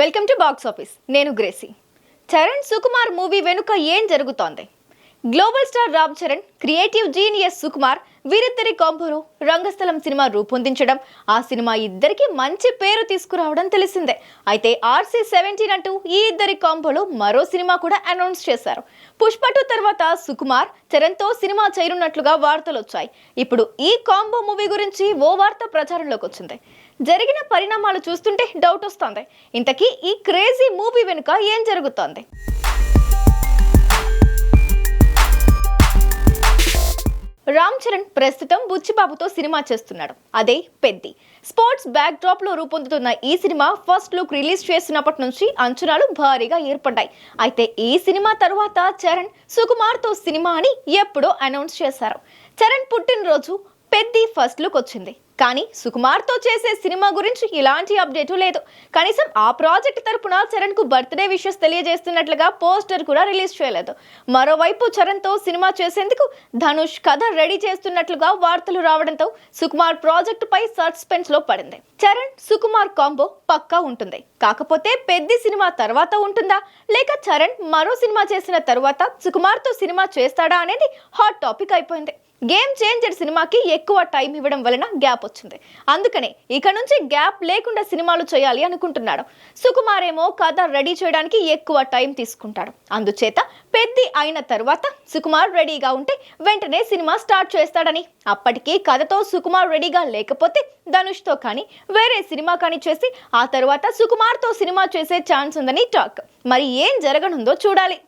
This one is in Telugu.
వెల్కమ్ టు బాక్స్ ఆఫీస్ నేను గ్రేసీ. చరణ్ సుకుమార్ మూవీ వెనుక ఏం జరుగుతోంది? Global star Ram Charan creative genius Sukumar వీరిద్దరి కాంబోలో రంగస్థలం సినిమా రూపొందించడం. ఆ సినిమా ఇద్దరికి మంచి పేరు తీసుకురావడం తెలిసిందే. అయితే ఆర్సీ సెవెంటీన్ అంటూ ఈ ఇద్దరి కాంబోలో మరో సినిమా కూడా అనౌన్స్ చేశారు. పుష్ప టూ తర్వాత సుకుమార్ చరణ్తో సినిమా చేరున్నట్లుగా వార్తలు వచ్చాయి. ఇప్పుడు ఈ కాంబో మూవీ గురించి ఓ వార్త ప్రచారంలోకి వచ్చింది. జరిగిన పరిణామాలు చూస్తుంటే డౌట్ వస్తోంది. ఇంతకీ ఈ క్రేజీ మూవీ వెనుక ఏం జరుగుతోంది? రామ్ చరణ్ ప్రస్తుతం బుచ్చిబాబుతో సినిమా చేస్తున్నాడు. అదే పెద్ది. స్పోర్ట్స్ బ్యాక్ డ్రాప్లో రూపొందుతున్న ఈ సినిమా ఫస్ట్ లుక్ రిలీజ్ చేసినప్పటి నుంచి అంచనాలు భారీగా ఏర్పడ్డాయి. అయితే ఈ సినిమా తరువాత చరణ్ సుకుమార్తో సినిమా అని ఎప్పుడో అనౌన్స్ చేశారు. చరణ్ పుట్టినరోజు పెద్ది ఫస్ట్ లుక్ వచ్చింది. కానీ సుకుమార్తో చేసే సినిమా గురించి ఇలాంటి అప్డేటు లేదు. కనీసం ఆ ప్రాజెక్ట్ తరపున చరణ్కు బర్త్డే విషెస్ తెలియజేస్తున్నట్లుగా పోస్టర్ కూడా రిలీజ్ చేయలేదు. మరోవైపు చరణ్తో సినిమా చేసేందుకు ధనుష్ కథ రెడీ చేస్తున్నట్లుగా వార్తలు రావడంతో సుకుమార్ ప్రాజెక్టుపై సస్పెన్స్లో పడింది. చరణ్ సుకుమార్ కాంబో పక్కా ఉంటుంది. కాకపోతే పెద్ద సినిమా తర్వాత ఉంటుందా? లేక చరణ్ మరో సినిమా చేసిన తర్వాత సుకుమార్తో సినిమా చేస్తాడా అనేది హాట్ టాపిక్ అయిపోయింది. గేమ్ చేంజర్ సినిమాకి ఎక్కువ టైం ఇవ్వడం వలన గ్యాప్ వచ్చింది. అందుకనే ఇక నుంచి గ్యాప్ లేకుండా సినిమాలు చేయాలి అనుకుంటున్నాడు. సుకుమార్ ఏమో కథ రెడీ చేయడానికి ఎక్కువ టైం తీసుకుంటాడు. అందుచేత పెద్ది అయిన తర్వాత సుకుమార్ రెడీగా ఉంటే వెంటనే సినిమా స్టార్ట్ చేస్తాడని. అప్పటికి కథతో సుకుమార్ రెడీగా లేకపోతే ధనుష్తో కానీ వేరే సినిమా కానీ చేసి ఆ తర్వాత సుకుమార్తో సినిమా చేసే ఛాన్స్ ఉందని టాక్ మరి ఏం జరగనుందో చూడాలి.